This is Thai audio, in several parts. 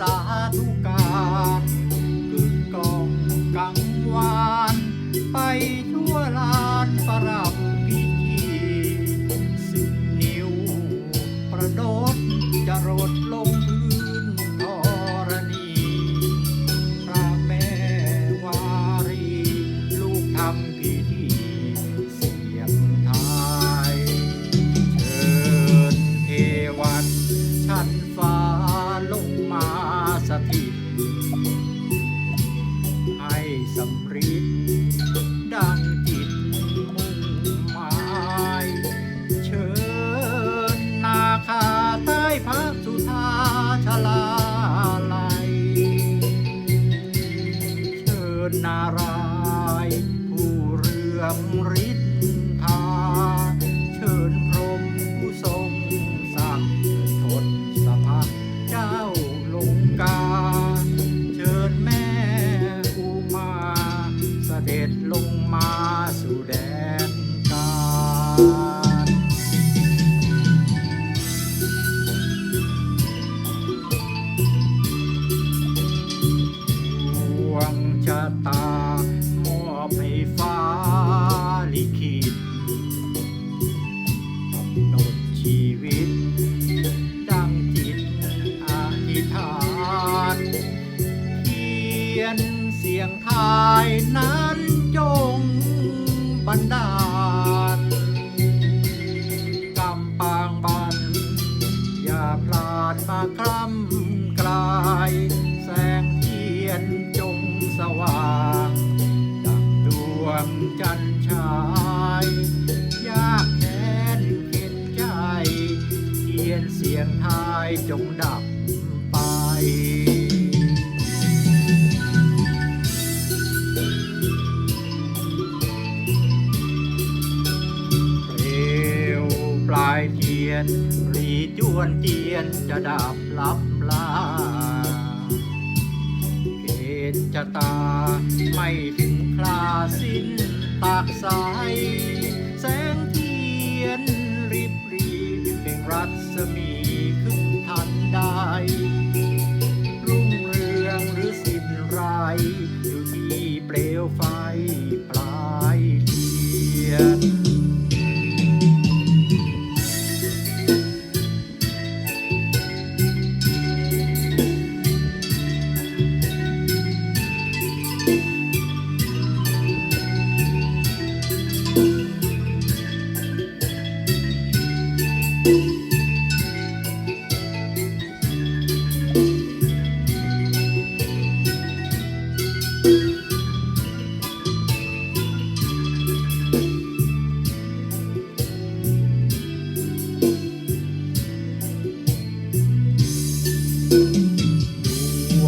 สาธุการกึกกองกังวานไปทั่วลานประรับพิธีสิบนิ้ว ประโดดจะรด สำริด ด็จลงมาสู่แดนกาายเทียน รีจวนเทียนจะดับลับลาเกตจะตาไม่ถึงคลาสิ้นตากสาย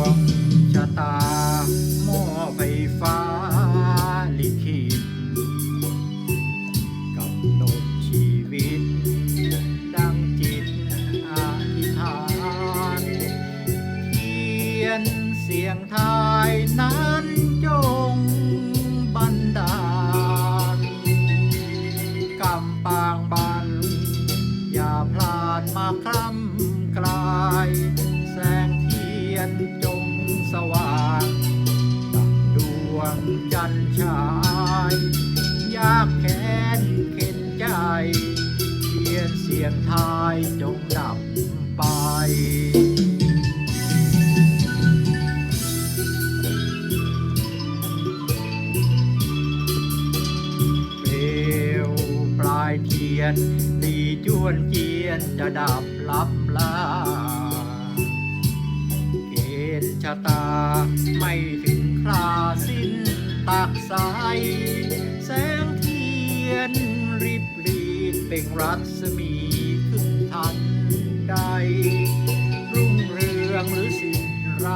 ดวงชะตามอบให้ฟ้าลิขิตกำหนดชีวิต ดังจิตอธิษฐานเขียนเสียงทายนั้นจงบันดาลกำปางบัน อย่าพลาดมาคล้ำ วงจันทร์ฉายยากแค้นเข็นใจเทียนเสียงทายจงดับไปเปลวปลายเทียนดีจวนเจียนจะดับลับลาเกณฑ์ชะตาไม่ถึง คราสิ้นตักสายแสงเทียนริบรีเปล่งรัศมีขึ้นทันใด รุ่งเรืองหรือสิ้นไร